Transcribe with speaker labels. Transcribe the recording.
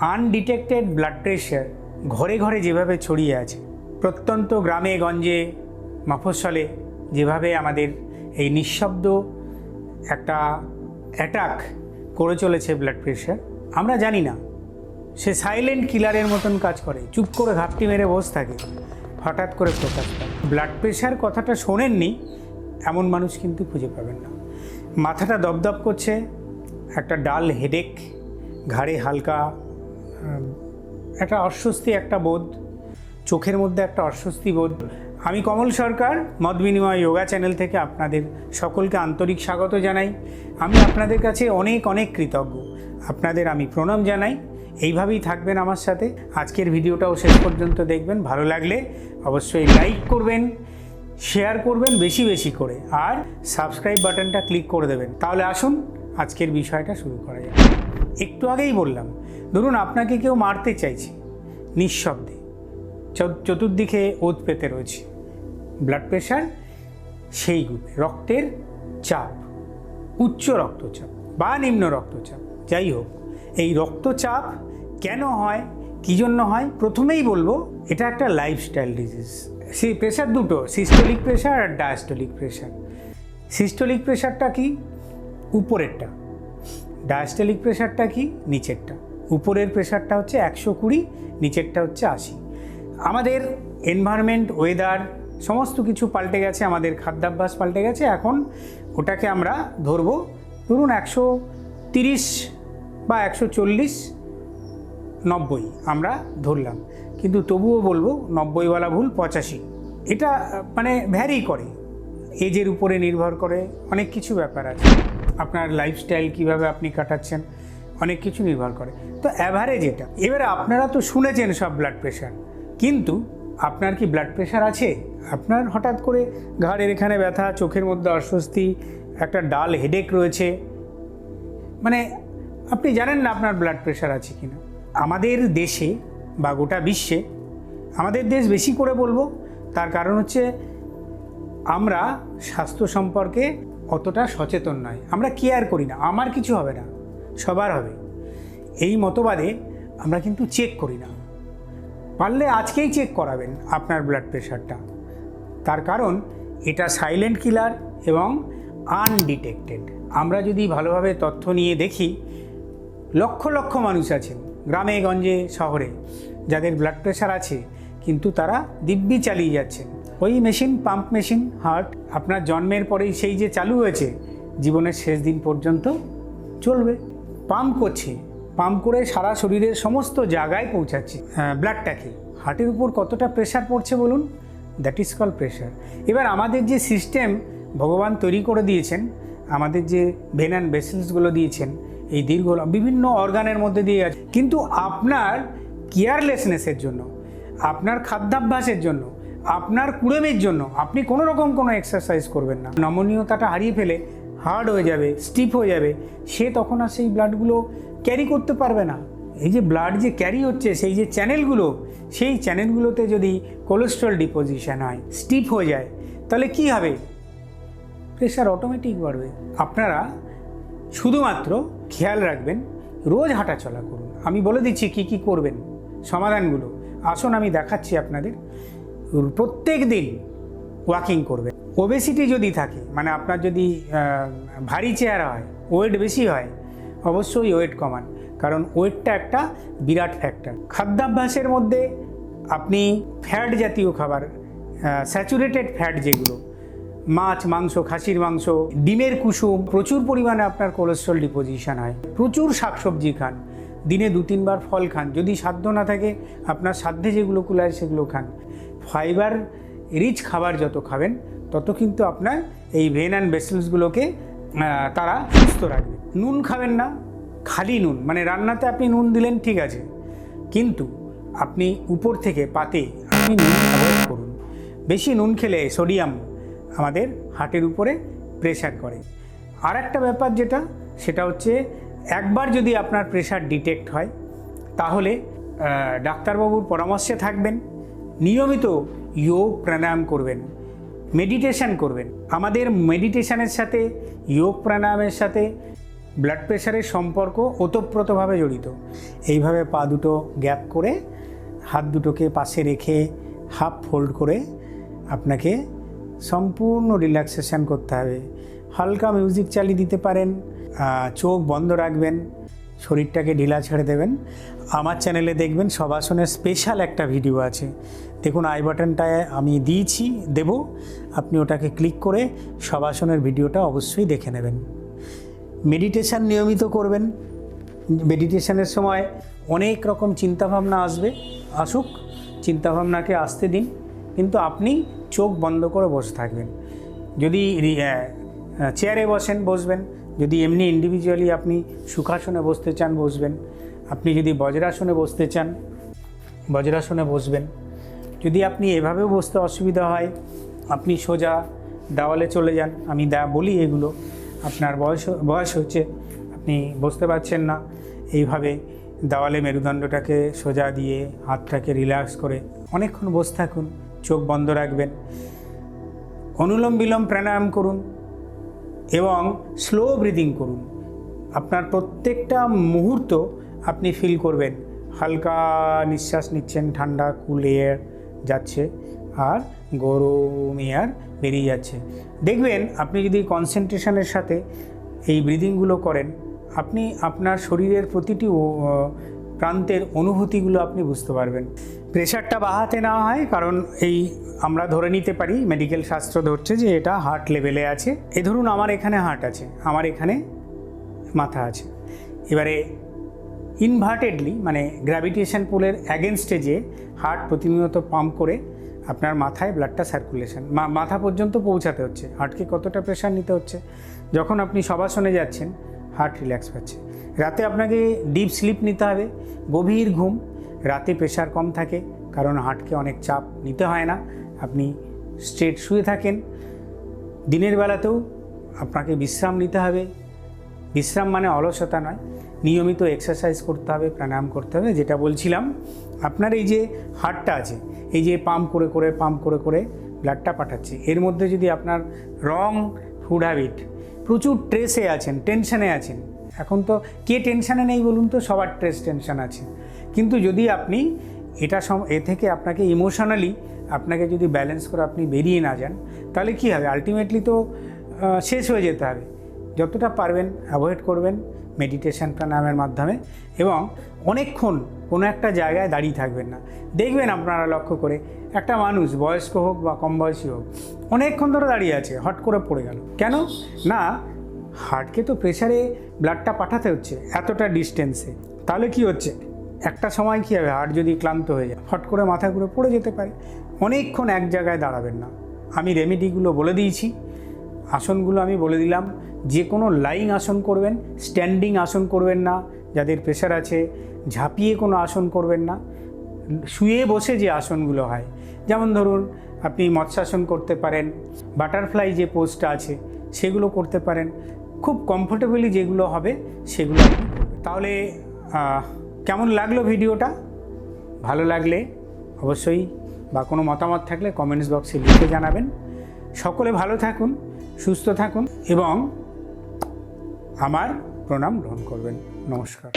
Speaker 1: Undetected blood pressure ঘরে ঘরে যেভাবে ছড়িয়ে আছে, প্রত্যন্ত গ্রামে, গঞ্জে, মফস্বলে যেভাবে আমাদের এই নিঃশব্দ একটা অ্যাটাক করে চলেছে ব্লাড প্রেশার আমরা জানি না। সে সাইলেন্ট কিলারের মতন কাজ করে, চুপ করে ঘাপটি মেরে বসে থাকে, হঠাৎ করে প্রকাশ পায়। ব্লাড প্রেশার কথাটা শোনেননি, এমন মানুষ কিন্তু খুঁজে পাবেন না। মাথাটা দপদপ করছে, একটা ডাল হেডেক ঘাড়ে হালকা একটা অস্বস্তি, একটা বোধ, চোখের মধ্যে একটা অস্বস্তি বোধ। আমি কমল সরকার, মত বিনিময় যোগা চ্যানেল থেকে আপনাদের সকলকে আন্তরিক স্বাগত জানাই। আমি আপনাদের কাছে অনেক অনেক কৃতজ্ঞ। আপনাদের আমি প্রণাম জানাই। এইভাবেই থাকবেন আমার সাথে। আজকের ভিডিওটাও শেষ পর্যন্ত দেখবেন। ভালো লাগলে অবশ্যই লাইক করবেন শেয়ার করবেন বেশি বেশি করে। আর সাবস্ক্রাইব বাটনটা ক্লিক করে দেবেন। তাহলে আসুন, আজকের বিষয়টা শুরু করা যাক। একটু আগেই বললাম ধরুন আপনাকে কেউ মারতে চাইছে, নিঃশব্দে। চতুর্দিকে ওত পেতে রয়েছে। ব্লাড প্রেশার সেই গ্রুপে, রক্তের চাপ, উচ্চ রক্তচাপ বা নিম্ন রক্তচাপ। যাই হোক, এই রক্তচাপ কেন হয়, কী জন্য হয়, প্রথমেই বলব, এটা একটা লাইফস্টাইল ডিজিজ সেই প্রেশার দুটো সিস্টোলিক প্রেশার আর ডায়াস্টোলিক প্রেশার সিস্টোলিক প্রেশারটা কি? উপরেরটা। ডায়াস্টোলিক প্রেশারটা কি? নিচেরটা। উপরের প্রেশারটা হচ্ছে একশো কুড়ি, নিচেরটা হচ্ছে আশি। আমাদের এনভায়রনমেন্ট ওয়েদার সমস্ত কিছু পাল্টে গেছে, আমাদের খাদ্যাভ্যাস পাল্টে গেছে। এখন ওটাকে আমরা ধরবো, ধরুন একশো তিরিশ বা একশো চল্লিশ, নব্বই আমরা ধরলাম। কিন্তু তবুও বলব, নব্বইওয়ালা ভুল, পঁচাশি। এটা মানে ভ্যারি করে। এজের উপরে নির্ভর করে, অনেক কিছু ব্যাপার আছে। আপনার লাইফস্টাইল কীভাবে আপনি কাটাচ্ছেন অনেক কিছু নির্ভর করে। তো অ্যাভারেজ এটা। এবারে আপনারা তো শুনেছেন সব ব্লাড প্রেশার কিন্তু আপনার কি ব্লাড প্রেশার আছে? আপনার হঠাৎ করে ঘাড়ের এখানে ব্যথা, চোখের মধ্যে অস্বস্তি, একটা ডাল হেডেক রয়েছে। মানে আপনি জানেন না আপনার ব্লাড প্রেশার আছে কি না আমাদের দেশে বা গোটা বিশ্বে, আমাদের দেশ বেশি করে বলব, তার কারণ হচ্ছে আমরা স্বাস্থ্য সম্পর্কে অতটা সচেতন নয়। আমরা কেয়ার করি না। আমার কিছু হবে না। সবার হবে। এই মতবাদে আমরা কিন্তু চেক করি না। পারলে আজকেই চেক করাবেন আপনার ব্লাড প্রেশারটা তার কারণ এটা সাইলেন্ট কিলার এবং আনডিটেক্টেড আমরা যদি ভালোভাবে তথ্য নিয়ে দেখি, লক্ষ লক্ষ মানুষ আছেন গ্রামে, গঞ্জে, শহরে, যাদের ব্লাড প্রেশার আছে, কিন্তু তারা দিব্যি চালিয়ে যাচ্ছেন। ওই মেশিন পাম্প মেশিন হার্ট আপনার জন্মের পরেই সেই যে চালু হয়েছে, জীবনের শেষ দিন পর্যন্ত চলবে। পাম্প করছে। পাম্প করে সারা শরীরের সমস্ত জায়গায় পৌঁছাচ্ছে। ব্লাডটাকে হার্টের উপর কতটা প্রেশার পড়ছে বলুন? দ্যাট ইজ কল প্রেশার এবার আমাদের যে সিস্টেম ভগবান তৈরি করে দিয়েছেন, আমাদের যে ভেন অ্যান্ড বেসেলসগুলো দিয়েছেন, এই দীর্ঘ বিভিন্ন অর্গানের মধ্যে দিয়ে আছে। কিন্তু আপনার কেয়ারলেসনেসের জন্য, আপনার খাদ্যাভ্যাসের জন্য, আপনার কুড়েমের জন্য আপনি কোনো রকম কোনো এক্সারসাইজ করবেন না। নমনীয়তাটা হারিয়ে ফেলে হার্ড হয়ে যাবে, স্টিফ হয়ে যাবে, সে তখন আর সেই ব্লাডগুলো ক্যারি করতে পারবে না। এই যে ব্লাড যে ক্যারি হচ্ছে, সেই যে চ্যানেলগুলো, সেই চ্যানেলগুলোতে যদি কোলেস্ট্রল ডিপোজিশন হয়, স্টিফ হয়ে যায়, তাহলে কি হবে? প্রেশার অটোমেটিক বাড়বে। আপনারা শুধুমাত্র খেয়াল রাখবেন, রোজ হাঁটাচলা করুন। আমি বলে দিচ্ছি কি কি করবেন, সমাধানগুলো। আসুন আমি দেখাচ্ছি আপনাদের। প্রত্যেক দিন ওয়াকিং করবেন। ওবেসিটি যদি থাকে মানে আপনার যদি ভারী চেহারা হয় ওয়েট বেশি হয়, অবশ্যই ওয়েট কমান। কারণ ওয়েটটা একটা বিরাট ফ্যাক্টর খাদ্যাভ্যাসের মধ্যে আপনি ফ্যাট জাতীয় খাবার স্যাচুরেটেড ফ্যাট যেগুলো, মাছ, মাংস, খাসির মাংস, ডিমের কুসুম, প্রচুর পরিমাণে আপনার কোলেস্ট্রল ডিপোজিশন হয়। প্রচুর শাকসবজি খান, দিনে দু তিনবার ফল খান। যদি সাধ্য না থাকে, আপনার সাধ্যে যেগুলো কুলায় সেগুলো খান। ফাইবার রিচ খাবার যত খাবেন তত কিন্তু আপনার এই ভেন অ্যান্ড ভেসেলসগুলোকে তারা সুস্থ রাখবে। নুন খাবেন না, খালি নুন মানে রান্নাতে আপনি নুন দিলেন, ঠিক আছে। কিন্তু আপনি উপর থেকে পাতে আপনি নুন অ্যাভয়েড করুন। বেশি নুন খেলে সোডিয়াম আমাদের হার্টের উপরে প্রেশার করে। আর একটা ব্যাপার যেটা, সেটা হচ্ছে একবার যদি আপনার প্রেশার ডিটেক্ট হয়, তাহলে ডাক্তারবাবুর পরামর্শে থাকবেন, নিয়মিত যোগ, প্রাণায়াম করবেন। মেডিটেশন করবেন। আমাদের মেডিটেশানের সাথে যোগ প্রাণায়ামের সাথে ব্লাড প্রেশারের সম্পর্ক ওতপ্রোতভাবে জড়িত। এইভাবে পা দুটো গ্যাপ করে, হাত দুটোকে পাশে রেখে হাফ ফোল্ড করে আপনাকে সম্পূর্ণ রিল্যাক্সেশন করতে হবে। হালকা মিউজিক চালিয়ে দিতে পারেন চোখ বন্ধ রাখবেন শরীরটাকে ঢিলা ছেড়ে দেবেন। আমার চ্যানেলে দেখবেন সবাসনের স্পেশাল একটা ভিডিও আছে। দেখুন আই বাটনটায় আমি দিয়েছি, দেব। আপনি ওটাকে ক্লিক করে সবাসনের ভিডিওটা অবশ্যই দেখে নেবেন। মেডিটেশান নিয়মিত করবেন। মেডিটেশানের সময় অনেক রকম চিন্তাভাবনা আসবে। আসুক, চিন্তাভাবনাকে আসতে দিন। কিন্তু আপনি চোখ বন্ধ করে বসে থাকবেন। যদি চেয়ারে বসেন, বসবেন। যদি এমনি ইন্ডিভিজুয়ালি আপনি সুখাসনে বসতে চান, বসবেন। আপনি যদি বজ্রাসনে বসতে চান, বজ্রাসনে বসবেন। যদি আপনি এভাবেও বসতে অসুবিধা হয়, আপনি সোজা দেওয়ালে চলে যান। আমি দা বলি এগুলো। আপনার বয়স বয়স হচ্ছে আপনি বসতে পারছেন না। এইভাবে দেওয়ালে মেরুদণ্ডটাকে সোজা দিয়ে হাতটাকে রিল্যাক্স করে অনেকক্ষণ বসে থাকুন, চোখ বন্ধ রাখবেন। অনুলোম বিলোম প্রাণায়াম করুন। এবং স্লো ব্রিদিং করুন। আপনার প্রত্যেকটা মুহূর্ত আপনি ফিল করবেন। হালকা নিঃশ্বাস নিচ্ছেন, ঠান্ডা কুল এয়ার যাচ্ছে আর গরম এয়ার বেরিয়ে যাচ্ছে। দেখবেন আপনি যদি কনসেন্ট্রেশনের সাথে এই ব্রিদিংগুলো করেন, আপনি আপনার শরীরের প্রতিটি প্রান্তের অনুভূতিগুলো আপনি বুঝতে পারবেন। প্রেশারটা বাহাতে নেওয়া হয়, কারণ এই আমরা ধরে নিতে পারি মেডিকেল শাস্ত্র ধরছে যে এটা হার্ট লেভেলে আছে। এ ধরুন আমার এখানে হার্ট আছে, আমার এখানে মাথা আছে। এবারে ইনভার্টেডলি মানে গ্র্যাভিটেশন পুলের অ্যাগেনস্টে যে হার্ট প্রতিনিয়ত পাম্প করে আপনার মাথায় ব্লাডটা সার্কুলেশন মাথা পর্যন্ত পৌঁছাতে হচ্ছে। হার্টকে কতটা প্রেশার নিতে হচ্ছে? যখন আপনি সবাসনে যাচ্ছেন হার্ট রিল্যাক্স পাচ্ছে। রাতে আপনাকে ডিপ স্লিপ নিতে হবে, গভীর ঘুম রাতে প্রেশার কম থাকে, কারণ হার্টকে অনেক চাপ নিতে হয় না। আপনি স্ট্রেট শুয়ে থাকেন। দিনের বেলাতেও আপনাকে বিশ্রাম নিতে হবে। বিশ্রাম মানে অলসতা নয়, নিয়মিত এক্সারসাইজ করতে হবে, প্রাণায়াম করতে হবে, যেটা বলছিলাম। আপনার এই যে হার্টটা আছে, এই যে পাম্প করে করে পাম্প করে করে ব্লাডটা পাঠাচ্ছে, এর মধ্যে যদি আপনার রং ফুড হ্যাবিট প্রচুর ট্রেসে আছেন টেনশনে আছেন, এখন তো কে টেনশানে নেই বলুন তো? সবার ট্রেস টেনশান আছে। কিন্তু যদি আপনি এটা সম, এ থেকে আপনাকে ইমোশনালি আপনাকে যদি ব্যালেন্স করে আপনি বেরিয়ে না যান, তাহলে কী হবে? আলটিমেটলি তো শেষ হয়ে যেতে হবে। যতটা পারবেন অ্যাভয়েড করবেন মেডিটেশন প্রাণায়ামের মাধ্যমে এবং অনেকক্ষণ কোনো একটা জায়গায় দাঁড়িয়ে থাকবেন না। দেখবেন আপনারা লক্ষ্য করে একটা মানুষ বয়স্ক হোক বা কম বয়সী হোক, অনেকক্ষণ ধরে দাঁড়িয়ে আছে, হট করে পড়ে গেল। কেন? না হার্টকে তো প্রেশারে ব্লাডটা পাঠাতে হচ্ছে এতটা ডিস্টেন্সে তাহলে কি হচ্ছে? একটা সময় কী হবে? হাট যদি ক্লান্ত হয়ে যায়, হট করে মাথা ঘুরে পড়ে যেতে পারে। অনেকক্ষণ এক জায়গায় দাঁড়াবেন না। আমি রেমেডিগুলো বলে দিয়েছি। আসনগুলো আমি বলে দিলাম। যে কোনো লাইং আসন করবেন, স্ট্যান্ডিং আসন করবেন না। যাদের প্রেশার আছে, ঝাঁপিয়ে কোনো আসন করবেন না। শুয়ে বসে যে আসনগুলো হয়, যেমন ধরুন, আপনি মৎস্যাসন করতে পারেন, বাটারফ্লাই যে পোস্টটা আছে, সেগুলো করতে পারেন। খুব কমফোর্টেবলি যেগুলো হবে, সেগুলো তাহলে কেমন লাগল ভিডিওটা? ভালো লাগলে অবশ্যই বা কোনো মতামত থাকলে কমেন্টস বক্সে লিখে জানাবেন। সকলে ভালো থাকুন, সুস্থ থাকুন এবং আমার প্রণাম গ্রহণ করবেন। নমস্কার।